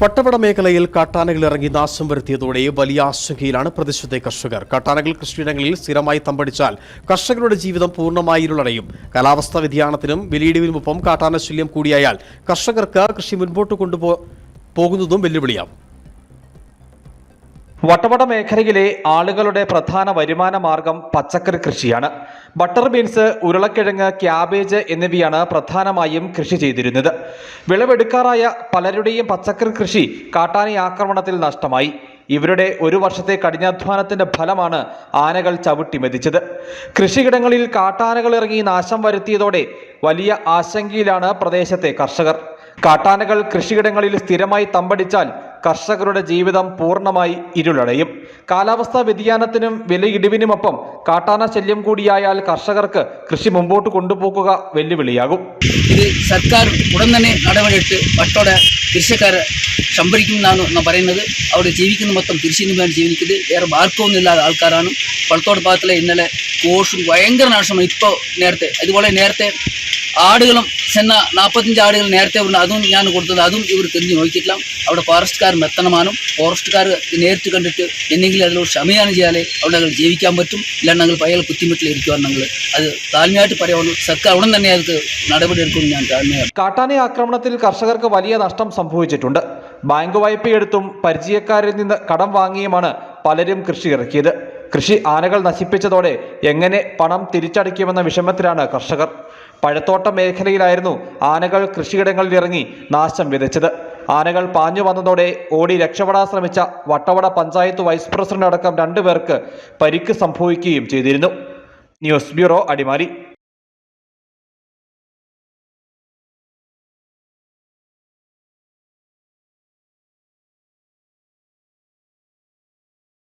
പട്ടവട മേഖലയിൽ കാട്ടാനകൾ ഇറങ്ങി നാശം വരുത്തിയതോടെ വലിയ ആശങ്കയിലാണ് പ്രദേശത്തെ കർഷകർ. കാട്ടാനകൾ കൃഷിയിടങ്ങളിൽ സ്ഥിരമായി തമ്പടിച്ചാൽ കർഷകരുടെ ജീവിതം പൂർണമായി ഇരുളടയും കാലാവസ്ഥാ വ്യതിയാനത്തിനും വിലയിടിവിനുമൊപ്പം കാട്ടാന ശല്യം കൂടിയായാൽ കർഷകർക്ക് കൃഷി മുൻപോട്ട് കൊണ്ടുപോ പോകുന്നതും വെല്ലുവിളിയാവും. വട്ടവട മേഖലയിലെ ആളുകളുടെ പ്രധാന വരുമാന മാർഗം പച്ചക്കറി കൃഷിയാണ്. ബട്ടർ ബീൻസ് ഉരുളക്കിഴങ്ങ് ക്യാബേജ് എന്നിവയാണ് പ്രധാനമായും കൃഷി ചെയ്തിരുന്നത്. വിളവെടുക്കാറായ പലരുടെയും പച്ചക്കറി കൃഷി കാട്ടാനി ആക്രമണത്തിൽ നഷ്ടമായി. ഇവരുടെ ഒരു വർഷത്തെ കഠിനാധ്വാനത്തിന്റെ ഫലമാണ് ആനകൾ ചവിട്ടി മെതിച്ചത്. കൃഷിയിടങ്ങളിൽ കാട്ടാനകൾ ഇറങ്ങി നാശം വരുത്തിയതോടെ വലിയ ആശങ്കയിലാണ് പ്രദേശത്തെ കർഷകർ. കാട്ടാനകൾ കൃഷിയിടങ്ങളിൽ സ്ഥിരമായി തമ്പടിച്ചാൽ കർഷകരുടെ ജീവിതം പൂർണമായി ഇരുളടയും. കാലാവസ്ഥാ വ്യതിയാനത്തിനും വിലയിടിവിനുമൊപ്പം കാട്ടാന ശല്യം കൂടിയായാൽ കർഷകർക്ക് കൃഷി മുമ്പോട്ട് കൊണ്ടുപോകുക വെല്ലുവിളിയാകും. ഇത് സർക്കാർ ഉടൻ തന്നെ നടപടിയെടുത്ത് വട്ടോടെ കൃഷിക്കാരെ എന്നാണ് പറയുന്നത്. അവിടെ ജീവിക്കുന്ന മൊത്തം കൃഷിന് വേണ്ടി ജീവിക്കുന്നത് വേറെ മാർഗമൊന്നുമില്ലാത്ത ആൾക്കാരാണ്. പളത്തോട് ഭാഗത്തിലെ ഇന്നലെ കോഷും ഭയങ്കര നാശമാണ്. ഇപ്പോൾ നേരത്തെ അതുപോലെ നേരത്തെ ആടുകളും ചെന്ന നാൽപ്പത്തഞ്ച് ആടുകൾ നേരത്തെ ഉണ്ട് അതും ഞാൻ കൊടുത്തത് അതും ഇവർ തിരിഞ്ഞ് നോക്കിയിട്ടില്ല. അവിടെ ഫോറസ്റ്റുകാർ മെത്തണമാനും ഫോറസ്റ്റുകാർ നേരിട്ട് കണ്ടിട്ട് എന്തെങ്കിലും അതിലൂടെ ക്ഷമയാണ് ചെയ്യാതെ അവിടെ ഞങ്ങൾ ജീവിക്കാൻ പറ്റും ഇല്ലാണ്ടെങ്കിൽ പയ്യൽ കുത്തിമുട്ടിലിരിക്കുവാണെങ്കിൽ അത് താഴ്മയായിട്ട് പറയുള്ളൂ സർക്കാർ ഉടൻ തന്നെ അത് നടപടി എടുക്കുമെന്ന് ഞാൻ താഴ്മയാണ്. കാട്ടാന ആക്രമണത്തിൽ കർഷകർക്ക് വലിയ നഷ്ടം സംഭവിച്ചിട്ടുണ്ട്. ബാങ്ക് വായ്പയെടുത്തും പരിചയക്കാരിൽ നിന്ന് കടം വാങ്ങിയുമാണ് പലരും കൃഷി ഇറക്കിയത്. കൃഷി ആനകൾ നശിപ്പിച്ചതോടെ എങ്ങനെ പണം തിരിച്ചടയ്ക്കുമെന്ന വിഷമത്തിലാണ് കർഷകർ. പഴത്തോട്ട മേഖലയിലായിരുന്നു ആനകൾ കൃഷിയിടങ്ങളിൽ ഇറങ്ങി നാശം വിതച്ചത്. ആനകൾ പാഞ്ഞു വന്നതോടെ ഓടി രക്ഷപ്പെടാൻ ശ്രമിച്ച വട്ടവട പഞ്ചായത്ത് വൈസ് പ്രസിഡന്റ് അടക്കം രണ്ടുപേർക്ക് പരിക്ക് സംഭവിക്കുകയും ചെയ്തിരുന്നു. News bureau Adimali.